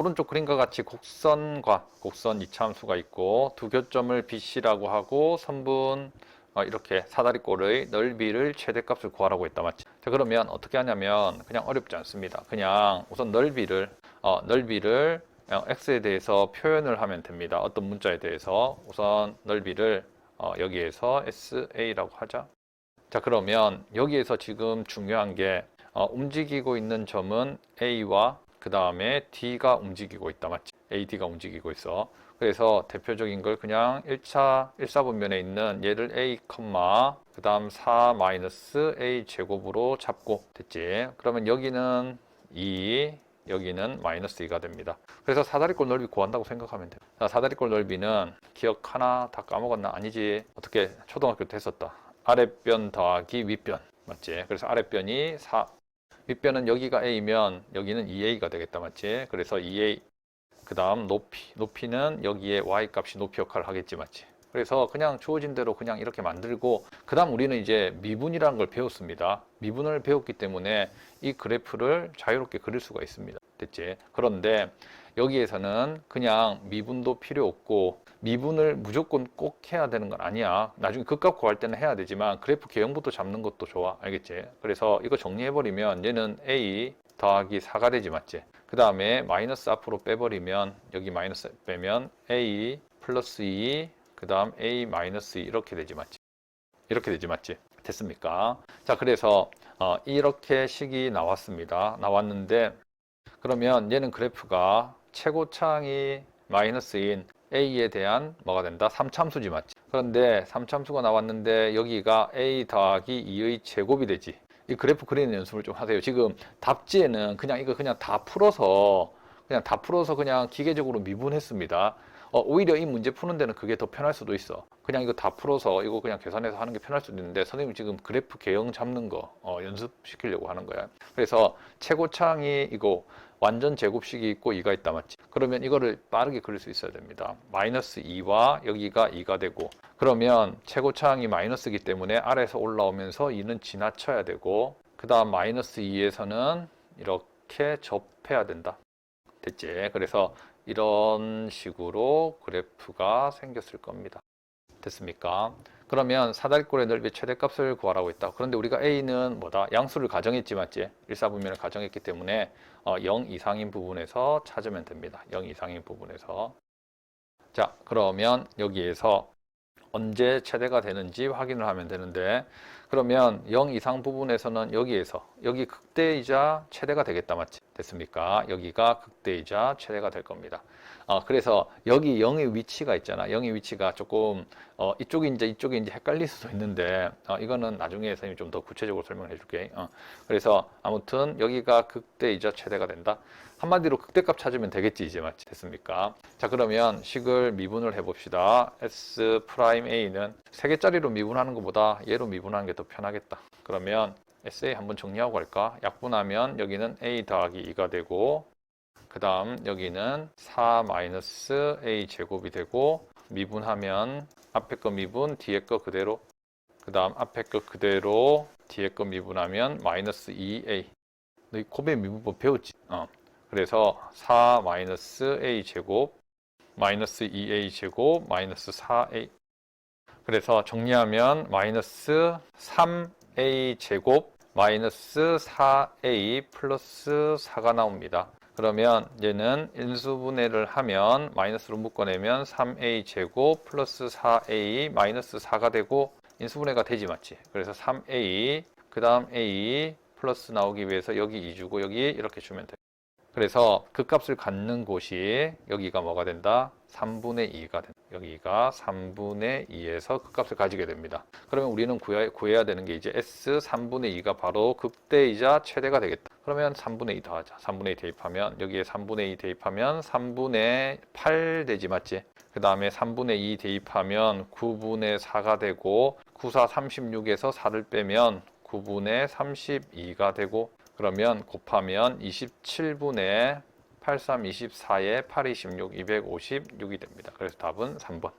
오른쪽 그림과 같이 곡선과 곡선 이차함수가 있고 두 교점을 BC라고 하고 선분 어, 이렇게 사다리꼴의 넓이를 최대값을 구하라고 했다 맞지? 자 그러면 어떻게 하냐면 그냥 어렵지 않습니다. 그냥 우선 넓이를 어, 넓이를 어, x에 대해서 표현을 하면 됩니다. 어떤 문자에 대해서 우선 넓이를 어, 여기에서 SA라고 하자. 자 그러면 여기에서 지금 중요한 게 어, 움직이고 있는 점은 A와 그 다음에 D가 움직이고 있다 맞지? AD가 움직이고 있어. 그래서 대표적인 걸 그냥 1차 1사분면에 있는 얘를 A, 그 다음 4 마이너스 A 제곱으로 잡고 됐지? 그러면 여기는 2, 여기는 마이너스 2가 됩니다. 그래서 사다리꼴 넓이 구한다고 생각하면 돼요. 자, 사다리꼴 넓이는 기억 하나 다 까먹었나? 아니지. 어떻게 초등학교 때 했었다. 아랫변 더하기 윗변. 맞지? 그래서 아랫변이 4, 윗변은 여기가 A면 여기는 2A가 되겠다. 맞지? 그래서 2A 그 다음 높이. 높이는 여기에 Y 값이 높이 역할을 하겠지. 맞지? 그래서 그냥 주어진 대로 그냥 이렇게 만들고 그 다음 우리는 이제 미분이라는 걸 배웠습니다. 미분을 배웠기 때문에 이 그래프를 자유롭게 그릴 수가 있습니다. 됐지? 그런데 여기에서는 그냥 미분도 필요 없고 미분을 무조건 꼭 해야 되는 건 아니야. 나중에 극값 구할 때는 해야 되지만 그래프 개형부터 잡는 것도 좋아. 알겠지? 그래서 이거 정리해버리면 얘는 A 더하기 4가 되지 맞지? 그 다음에 마이너스 앞으로 빼버리면 여기 마이너스 빼면 A 플러스 2 그 다음 A 마이너스 2 이렇게 되지 맞지? 이렇게 되지 맞지? 됐습니까? 자 그래서 어, 이렇게 식이 나왔습니다. 나왔는데 그러면 얘는 그래프가 최고창이 마이너스인 A에 대한 뭐가 된다? 3참수지 맞지? 그런데 3참수가 나왔는데 여기가 A 더하기 2의 제곱이 되지. 이 그래프 그리는 연습을 좀 하세요. 지금 답지에는 그냥 이거 그냥 다 풀어서 그냥 다 풀어서 그냥 기계적으로 미분했습니다. 어, 오히려 이 문제 푸는 데는 그게 더 편할 수도 있어. 그냥 이거 다 풀어서 이거 그냥 계산해서 하는 게 편할 수도 있는데 선생님 지금 그래프 개형 잡는 거 어, 연습시키려고 하는 거야. 그래서 최고창이 이거 완전 제곱식이 있고 2가 있다 맞지? 그러면 이거를 빠르게 그릴 수 있어야 됩니다. 마이너스 2와 여기가 2가 되고 그러면 최고차항이 마이너스이기 때문에 아래에서 올라오면서 2는 지나쳐야 되고 그 다음 마이너스 2에서는 이렇게 접해야 된다. 됐지? 그래서 이런 식으로 그래프가 생겼을 겁니다. 됐습니까? 그러면 사다리꼴의 넓이 최대값을 구하라고 했다. 그런데 우리가 A는 뭐다? 양수를 가정했지 맞지? 1사분면을 가정했기 때문에 어, 0 이상인 부분에서 찾으면 됩니다. 0 이상인 부분에서. 자, 그러면 여기에서 언제 최대가 되는지 확인을 하면 되는데 그러면 0 이상 부분에서는 여기에서 여기 극대이자 최대가 되겠다 맞지? 됐습니까? 여기가 극대이자 최대가 될 겁니다. 어, 그래서 여기 0의 위치가 있잖아. 0의 위치가 조금 어, 이쪽인지 이쪽인지 헷갈릴 수도 있는데 어, 이거는 나중에 선생님이 좀 더 구체적으로 설명해 줄게. 어, 그래서 아무튼 여기가 극대이자 최대가 된다. 한마디로 극대값 찾으면 되겠지 이제 맞지? 됐습니까? 자 그러면 식을 미분을 해 봅시다. S 프라임 A는 세 개짜리로 미분하는 것보다 얘로 미분하는 게 더 편하겠다. 그러면 SA 한번 정리하고 갈까? 약분하면 여기는 A 더하기 2가 되고 그 다음 여기는 4 마이너스 A 제곱이 되고 미분하면 앞에 거 미분 뒤에 거 그대로 그 다음 앞에 거 그대로 뒤에 거 미분하면 마이너스 2A 너희 코베 미분법 배웠지? 어. 그래서 4 마이너스 A 제곱 마이너스 2A 제곱 마이너스 4A 그래서 정리하면 마이너스 3A 제곱 마이너스 4A 플러스 4가 나옵니다. 그러면 얘는 인수분해를 하면 마이너스로 묶어내면 3A 제곱 플러스 4A 마이너스 4가 되고 인수분해가 되지 맞지? 그래서 3A 그 다음 A 플러스 나오기 위해서 여기 2주고 여기 이렇게 주면 돼. 그래서 그 값을 갖는 곳이 여기가 뭐가 된다? 3분의 2가 된다. 여기가 3분의 2에서 그 값을 가지게 됩니다. 그러면 우리는 구해야, 구해야 되는 게 이제 S 3분의 2가 바로 극대이자 최대가 되겠다. 그러면 3분의 2 더하자. 3분의 2 대입하면 여기에 3분의 2 대입하면 3분의 8 되지 맞지? 그 다음에 3분의 2 대입하면 9분의 4가 되고 9, 4, 36에서 4를 빼면 9분의 32가 되고 그러면 곱하면 27분의 83, 24에 8, 26, 256이 됩니다. 그래서 답은 3번.